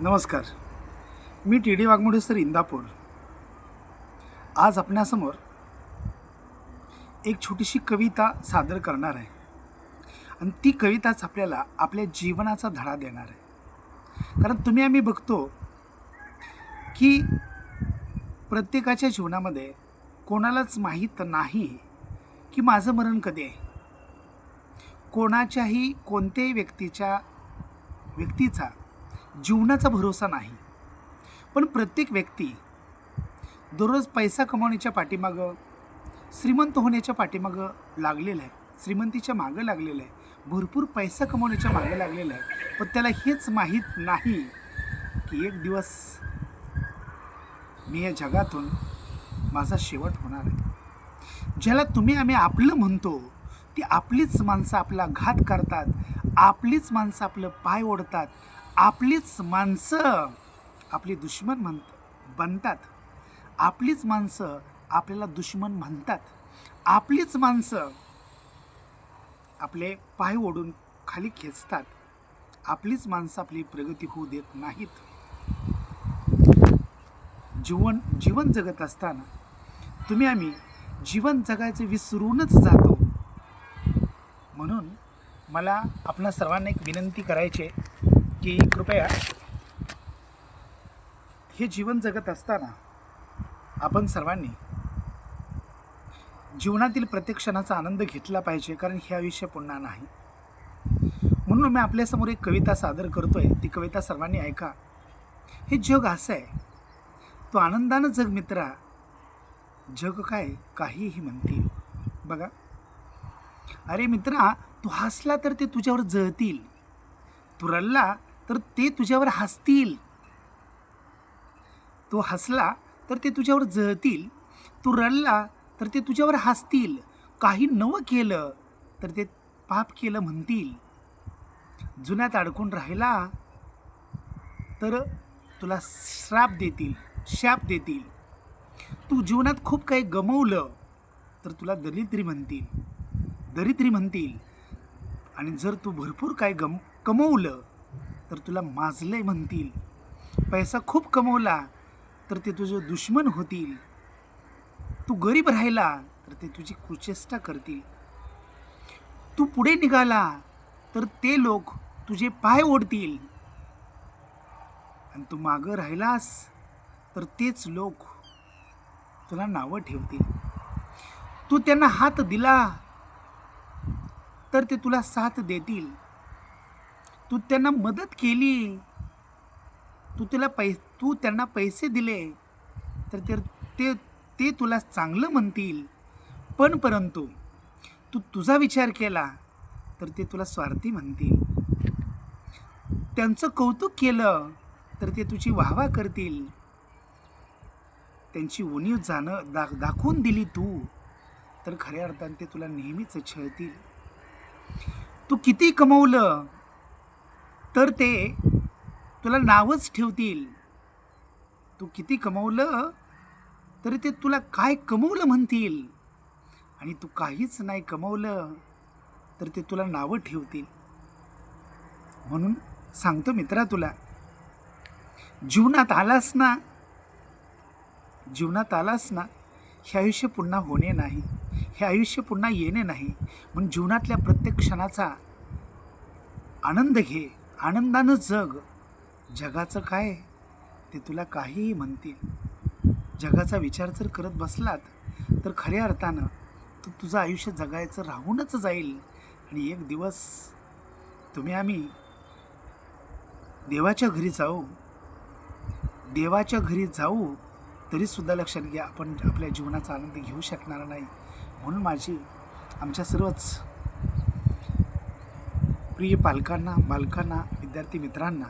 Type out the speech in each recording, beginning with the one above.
नमस्कार. मी T D Waghmode sir Indapur. आज आपणासमोर एक छोटीशी कविता सादर करणार आहे. आणि ती कविताच आपल्याला आपल्या जीवनाचा धडा देणार आहे. कारण तुम्ही आम्ही बघतो की प्रत्येकाच्या जीवनामध्ये कोणालाच माहीत नाही की माझं मरण कधी आहे. कोणाच्याही कोणत्याही व्यक्तीच्या व्यक्तीचा जीवनाचा भरोसा नाही. पण प्रत्येक व्यक्ती दररोज पैसा कमावण्याच्या पाठीमागं श्रीमंत होण्याच्या पाठीमागं लागलेलं आहे. श्रीमंतीच्या मागं लागलेलं आहे. भरपूर पैसा कमावण्याच्या मागं लागलेलं आहे. पण त्याला हेच माहीत नाही की एक दिवस मी या जगातून माझा शेवट होणार आहे. ज्याला तुम्ही आम्ही आपलं म्हणतो ती आपलीच माणसं आपला घात करतात आपलीच माणसं आपलं पाय ओढतात आपलीच माणसं आपली दुश्मन म्हण बनतात. आपलीच माणसं आपल्याला दुश्मन म्हणतात. आपलीच माणसं आपले पाय ओढून खाली खेचतात. आपलीच माणसं आपली प्रगती होऊ देत नाहीत. जीवन जीवन जगत असताना तुम्ही आम्ही जीवन जगायचं विसरूनच जातो. म्हणून मला आपणा सर्वांना एक विनंती करायची आहे. की कृपया हे जीवन जगत असताना आपण सर्वांनी जीवनातील प्रत्येक क्षणाचा आनंद घेतला पाहिजे कारण हे आयुष्य पुन्हा नाही. म्हणून मी आपल्यासमोर एक कविता सादर करतो आहे ती कविता सर्वांनी ऐका. हे जग असं आहे. तो आनंदानं जग मित्रा जग काय काहीही म्हणतील. बघा. अरे मित्रा तू हसला तर ते तुझ्यावर जळतील. तू रडला तर ते तुझ्यावर हसतील. तो हसला तर ते तुझ्यावर जळतील. तू रडला तर ते तुझ्यावर हसतील. काही नवं केलं तर ते पाप केलं म्हणतील. जुन्यात अडकून राहिला तर तुला श्राप देतील शाप देतील. तू जीवनात खूप काही गमवलं तर तुला दरिद्री म्हणतील. दरिद्री म्हणतील. आणि जर तू भरपूर काय गम कमवलं तर तुला माजलंय म्हणतील. पैसा खूप कमवला तर ते तुझे दुश्मन होतील. तू गरीब राहिला तर ते तुझी कुचेष्टा करतील. तू पुढे निघाला तर ते लोक तुझे पाय ओढतील. आणि तू मागं राहिलास तर तेच लोक तुला नावं ठेवतील. तू त्यांना हात दिला तर ते तुला साथ देतील. तू त्यांना मदत केली. तू तिला पै तू त्यांना पैसे दिले. तर ते ते ते तुला चांगलं म्हणतील. पण परंतु तू तुझा विचार केला तर ते तुला स्वार्थी म्हणतील. त्यांचं कौतुक केलं तर ते तुझी वाहवा करतील. त्यांची उणीव जाणं दा दाखवून दिली तू तर खऱ्या अर्थाने ते तुला नेहमीच छळतील. तू किती कमवलं तर ते तुला नावच ठेवतील. तू किती कमवलं तरी ते तुला काय कमवलं म्हणतील. आणि तू काहीच नाही कमवलं तर ते तुला नावं ठेवतील. म्हणून सांगतो मित्रा तुला जीवनात आलास ना जीवनात आलास ना हे आयुष्य पुन्हा होणे नाही हे आयुष्य पुन्हा येणे नाही. म्हणून जीवनातल्या प्रत्येक क्षणाचा आनंद घे. आनंदानं जग. जगाचं काय? ते तुला काहीही म्हणतील. जगाचा विचार जर करत बसलात तर खऱ्या अर्थानं तू तुझं आयुष्य जगायचं राहूनच जाईल. आणि एक दिवस तुम्ही आम्ही देवाच्या घरी जाऊ. देवाच्या घरी जाऊ तरीसुद्धा लक्षात घ्या आपण आपल्या जीवनाचा आनंद घेऊ शकणार नाही. म्हणून माझी आमच्या सर्वच प्रिय पालकांना बालकांना विद्यार्थी मित्रांना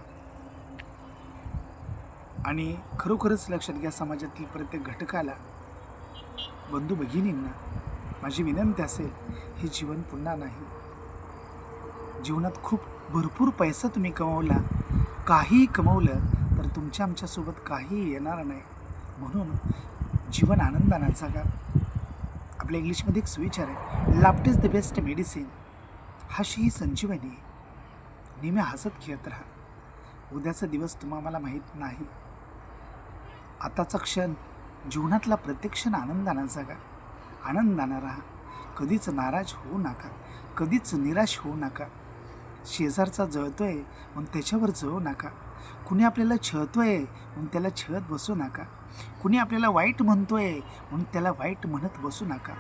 आणि खरोखरच लक्षात घ्या समाजातील प्रत्येक घटकाला बंधू भगिनींना माझी विनंती असेल हे जीवन पुन्हा नाही. जीवनात खूप भरपूर पैसा तुम्ही कमवला काहीही कमवलं तर तुमच्या आमच्यासोबत काहीही येणार नाही. म्हणून जीवन आनंदानं जगा. आपल्या इंग्लिशमध्ये एक सुविचार आहे लाफ्ट इज द बेस्ट मेडिसिन. हाशी ही संजीवनी नेहमी हसत खेळत राहा. उद्याचा दिवस तुम्हाला माहीत नाही. आताचा क्षण जीवनातला प्रत्येक क्षण आनंदानं जगा. आनंदानं राहा. कधीच नाराज होऊ नका. कधीच निराश होऊ नका. शेजारचा जळतोय म्हणून त्याच्यावर जळू नका. कुणी आपल्याला छळतोय म्हणून त्याला छळत बसू नका. कुणी आपल्याला वाईट म्हणतोय म्हणून त्याला वाईट म्हणत बसू नका.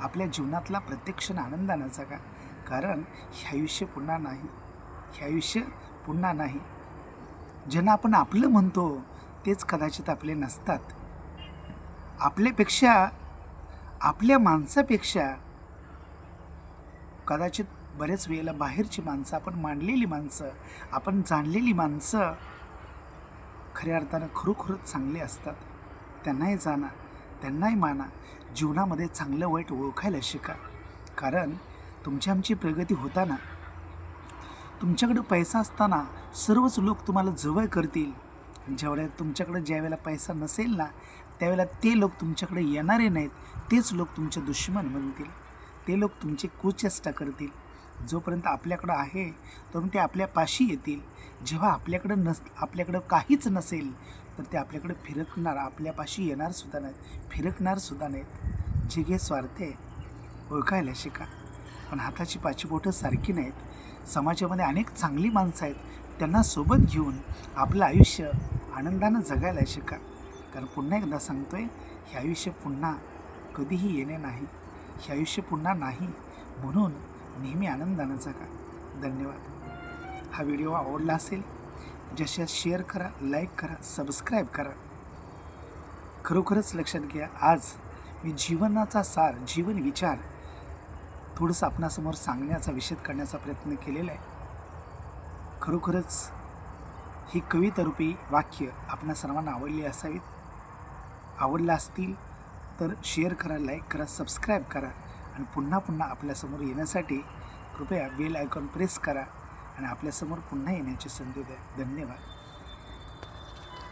आपल्या जीवनातला प्रत्येक क्षण आनंदानं जगा. कारण हे आयुष्य पुन्हा नाही. हे आयुष्य पुन्हा नाही. ज्यांना आपण आपलं म्हणतो तेच कदाचित आपले नसतात. आपल्यापेक्षा आपल्या माणसापेक्षा कदाचित बरेच वेळेला बाहेरची माणसं आपण मांडलेली माणसं आपण जाणलेली माणसं खऱ्या अर्थानं खरोखरच चांगले असतात. त्यांनाही जाणा त्यांनाही माना. जीवनामध्ये चांगलं वाईट ओळखायला शिका. कारण तुमची आमची प्रगती होताना तुमच्याकडे पैसा असताना सर्वच लोक तुम्हाला जवळ करतील. जेवढ्या ज्यावेळेला तुमच्याकडे ज्यावेळेला पैसा नसेल ना त्यावेळेला ते लोक तुमच्याकडे येणारे नाहीत तेच लोक तुमचे दुश्मन बनतील. ते लोक तुमची कुचेष्टा करतील. जोपर्यंत आपल्याकडं आहे तोपर्यंत ते आपल्या पाशी येतील. जेव्हा आपल्याकडं नस आपल्याकडं काहीच नसेल तर ते आपल्याकडे फिरकणार आपल्यापाशी येणार सुद्धा नाहीत फिरकणार सुद्धा नाहीत. जे घे स्वार्थे ओळखायला शिका. पण हाताची पाची बोटं सारखी नाहीत. समाजामध्ये अनेक चांगली माणसं आहेत. त्यांना सोबत घेऊन आपलं आयुष्य आनंदानं जगायला शिका. कारण पुन्हा एकदा सांगतो आहे हे आयुष्य पुन्हा कधीही येणे नाही. हे आयुष्य पुन्हा नाही म्हणून नेहमी आनंदानं जगा. धन्यवाद. हा व्हिडिओ आवडला असेल जशा शेअर करा लाईक करा सबस्क्राईब करा. खरोखरच लक्षात घ्या आज मी जीवनाचा सार जीवन विचार थोडंसं आपणासमोर सांगण्याचा विषेद करण्याचा प्रयत्न केलेला आहे. खरोखरच ही कवितारूपी वाक्य आपणा सर्वांना आवडली असावीत. आवडला असतील तर शेअर करा लाईक करा सबस्क्राईब करा आणि पुन्हा पुन्हा आपल्यासमोर येण्यासाठी कृपया बेल आयकॉन प्रेस करा आणि आपल्यासमोर पुन्हा येण्याची संधी द्या. धन्यवाद.